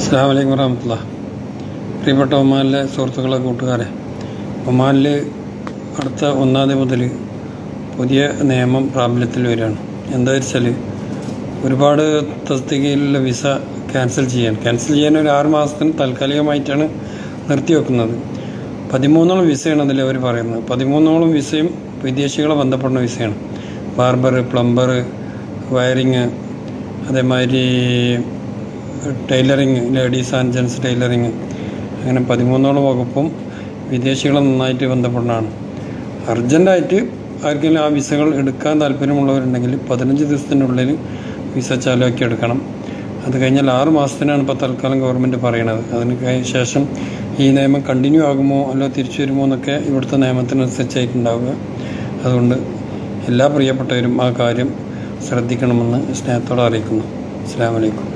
അസ്സാം വലൈക്കും വറഹമത്തുള്ള പ്രിയപ്പെട്ട ഒമാനിലെ സുഹൃത്തുക്കളെ കൂട്ടുകാരെ. ഒമാനിൽ അടുത്ത ഒന്നാം തീയതി മുതൽ പുതിയ നിയമം പ്രാബല്യത്തിൽ വരികയാണ്. എന്താ വെച്ചാൽ ഒരുപാട് തസ്തികയിലുള്ള വിസ ക്യാൻസൽ ചെയ്യാൻ. ക്യാൻസൽ ചെയ്യാൻ ഒരു ആറ് മാസത്തിന് താൽക്കാലികമായിട്ടാണ് നിർത്തിവെക്കുന്നത് പതിമൂന്നോളം വിസയാണ് അതിൽ അവർ പറയുന്നത്. പതിമൂന്നോളം വിസയും വിദേശികളെ ബന്ധപ്പെടുന്ന വിസയാണ്. ബാർബർ പ്ലംബർ വയറിങ് അതേമാതിരി tailoring ladies and gents tailoring. അങ്ങനെ പതിമൂന്നോളം വകുപ്പും വിദേശികളെ നന്നായിട്ട് ബന്ധപ്പെടുന്നതാണ് അർജന്റായിട്ട് ആർക്കെങ്കിലും ആ വിസകൾ എടുക്കാൻ താല്പര്യമുള്ളവരുണ്ടെങ്കിൽ പതിനഞ്ച് ദിവസത്തിനുള്ളിൽ വിസ ചാലുവാക്കി എടുക്കണം. അത് കഴിഞ്ഞാൽ ആറ് മാസത്തിനാണ് ഇപ്പോൾ തൽക്കാലം ഗവൺമെന്റ് പറയണത്. അതിന് ശേഷം ഈ നിയമം കണ്ടിന്യൂ ആകുമോ അല്ലോ തിരിച്ചു വരുമോ എന്നൊക്കെ ഇവിടുത്തെ നിയമത്തിനനുസരിച്ചായിട്ടുണ്ടാവുക. അതുകൊണ്ട് എല്ലാ പ്രിയപ്പെട്ടവരും ആ കാര്യം ശ്രദ്ധിക്കണമെന്ന് സ്നേഹത്തോടെ അറിയിക്കുന്നു. അസ്സാം വലൈക്കും